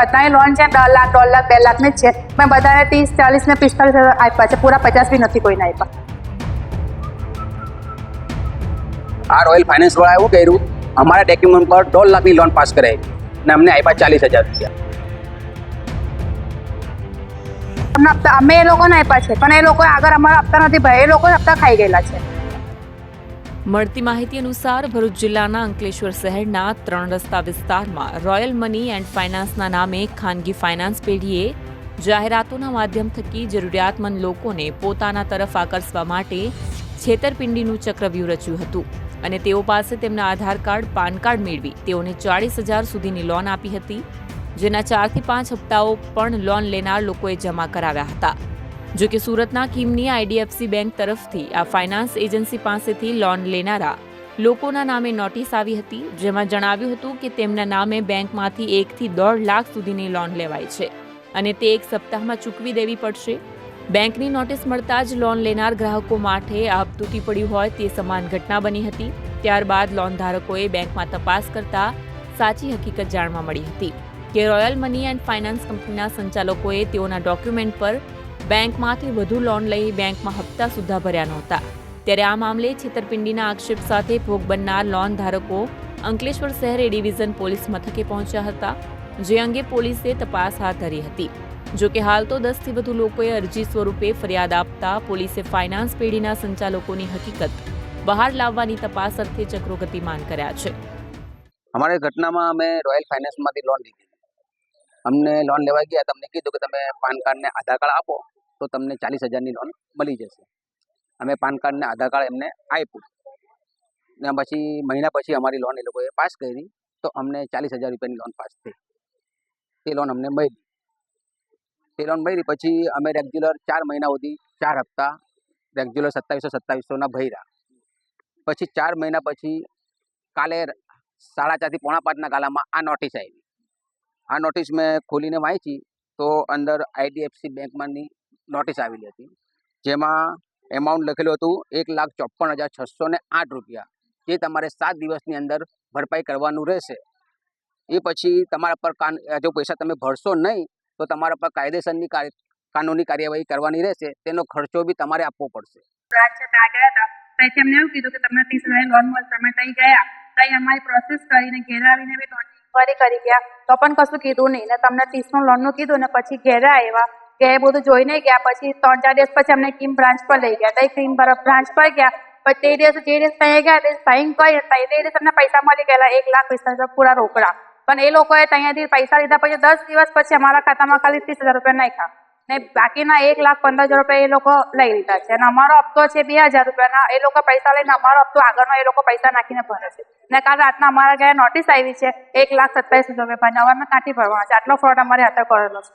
બધાની લોન છે દસ લાખ દોઢ લાખ બે લાખની જ છે. મેં બધાને ત્રીસ ચાલીસ ને પિસ્તાલીસ હજાર આપ્યા છે. પૂરા પચાસ બી નથી કોઈને આપ્યા. આ રોયલ ફાઇનાન્સ વાળા એવું કર્યું અમારા ડોક્યુમેન્ટ પર દોઢ લાખની લોન પાસ કરાવી. ને અમને આપ્યા ચાલીસ હજાર રૂપિયા. અમે એ લોકોને આપ્યા છે. પણ એ લોકો આગળ અમારા હપ્તા નથી ભાઈ એ લોકો હપ્તા ખાઈ ગયેલા છે. મળતી માહિતી અનુસાર ભરૂચ જિલ્લાના અંકલેશ્વર શહેરના ત્રણ રસ્તા વિસ્તારમાં રોયલ મની એન્ડ ફાઇનાન્સના નામે ખાનગી ફાઇનાન્સ પેઢીએ જાહેરાતોના માધ્યમ થકી જરૂરિયાતમંદ લોકોને પોતાના તરફ આકર્ષવા માટે છેતરપિંડીનું ચક્રવ્યૂહ રચ્યું હતું. અને તેઓ પાસે તેમના આધાર કાર્ડ, પાન કાર્ડ મેળવી તેઓને ચાળીસ હજાર સુધીની લોન આપી હતી, જેના ચારથી પાંચ હપ્તાઓ પણ લોન લેનાર લોકોએ જમા કરાવ્યા હતા. જો કે સુરતના કિમની આઈડીએફસી બેંક તરફથી આ ફાઇનાન્સ એજન્સી પાસેથી લોન લેનારા લોકોના નામે નોટિસ આવી હતી, જેમાં જણાવ્યું હતું કે તેમના નામે બેંકમાંથી એકથી દોઢ લાખ સુધીની લોન લેવાય છે અને તે એક સપ્તાહમાં ચૂકવી દેવી પડશે. બેંકની નોટિસ મળતા જ લોન લેનાર ગ્રાહકો માટે આપ તૂટી પડ્યું હોય તે સમાન ઘટના બની હતી. ત્યારબાદ લોન ધારકોએ બેંકમાં તપાસ કરતા સાચી હકીકત જાણવા મળી હતી કે રોયલ મની એન્ડ ફાઇનાન્સ કંપનીના સંચાલકોએ તેઓના ડોક્યુમેન્ટ પર બેંકમાંથી વધુ લોન લઈ બેંકમાં હપ્તા સુદ્ધા ભર્યા નહોતા. ત્યારે આ મામલે છેતરપિંડીના આક્ષેપ સાથે ભોગ બનનાર લોન ધારકો અંકલેશ્વર શહેર એ ડિવિઝન પોલીસ મથકે પહોંચ્યા હતા, જે અંગે પોલીસે તપાસ હાથ ધરી હતી. જો કે હાલ તો દસથી વધુ લોકોએ અરજી સ્વરૂપે ફરિયાદ આપતા પોલીસે ફાઇનાન્સ પેઢીના સંચાલકોની હકીકત બહાર લાવવાની તપાસ અર્થે ચક્રો ગતિમાન કર્યા છે. અમારે ઘટનામાં અમે રોયલ ફાઇનાન્સમાંથી લોન લીધી. અમને લોન લેવા ગયા તમને કીધું કે તમે પાન કાર્ડ ને આધાર કાર્ડ આપો. તો તમને ચાલીસ હજારની લોન મળી જશે. અમે પાન કાર્ડ ને આધાર કાર્ડ એમને આપ્યું. ને પછી મહિના પછી અમારી લોન એ લોકોએ પાસ કરી. તો અમને ચાલીસ હજાર રૂપિયાની લોન પાસ થઈ. તે લોન અમને મળી. તે લોન મળી પછી અમે રેગ્યુલર ચાર મહિના સુધી, ચાર હપ્તા રેગ્યુલર સત્તાવીસો સત્તાવીસોના ભર્યા. પછી ચાર મહિના પછી કાલે સાડા ચારથી પોણા પાંચના ગાલામાં આ નોટિસ આવી. આ નોટિસ મેં ખોલીને વાંચી. તો અંદર આઈડીએફસી બેંકમાંની નોટિસ આવેલી હતી. જેમાં એમાઉન્ટ લખેલું હતું એક લાખ ચોપન હજાર છસો ને આઠ રૂપિયા. જે તમારે સાત દિવસની અંદર ભરપાઈ કરવાનું રહેશે. એ પછી તમારા પર કાન જો પૈસા તમે ભરશો નહીં, તો તમારા પર કાયદેસરની કાનૂની કાર્યવાહી કરવાની રહેશે. તેનો ખર્ચો બી તમારે આપવો પડશે. બ્રાન્ચ છે ત્યાં ગયા અમને એવું કીધું કે તમને ત્રીસ હજાર લોન મળશે. ત્યાં ગયા. ત્યાં અમારી પ્રોસેસ કરીને ઘેર આવીને બી કરી ગયા. તો પણ કશું કીધું નહીં. ને તમને ત્રીસનું લોનનું કીધું ને પછી ઘેરા આવ્યા. કે એ બધું જોઈને ગયા, પછી ત્રણ ચાર દિવસ પછી અમને ક્રીમ બ્રાન્ચ પર લઈ ગયા. ત્યાં ક્રીમ બ્રાન્ચ પર ગયા. પછી તે દિવસે જે દિવસ ત્યાં ગયા, તે સાઈન કરી તે દિવસ અમને પૈસા મળી ગયેલા એક લાખ વીસ હજાર પૂરા રોકડા. પણ એ લોકોએ ત્યાંથી પૈસા લીધા પછી દસ દિવસ પછી અમારા ખાતામાં ખાલી ત્રીસ હજાર રૂપિયા નાખ્યા. ને બાકીના એક લાખ પંદર હજાર રૂપિયા એ લોકો લઈ લીધા છે. અને અમારો હપ્તો છે બે હજાર રૂપિયાના. એ લોકો પૈસા લઈને અમારો હપ્તો આગળનો એ લોકો પૈસા નાખીને ભરે છે. ને કાલ રાતના અમારા ઘરે નોટિસ આવી છે, એક લાખ સત્તાવીસ હજાર રૂપિયા અમારે કાંઠી ભરવાના છે. આટલો ફ્રોડ અમારે હાથે કરેલો છે.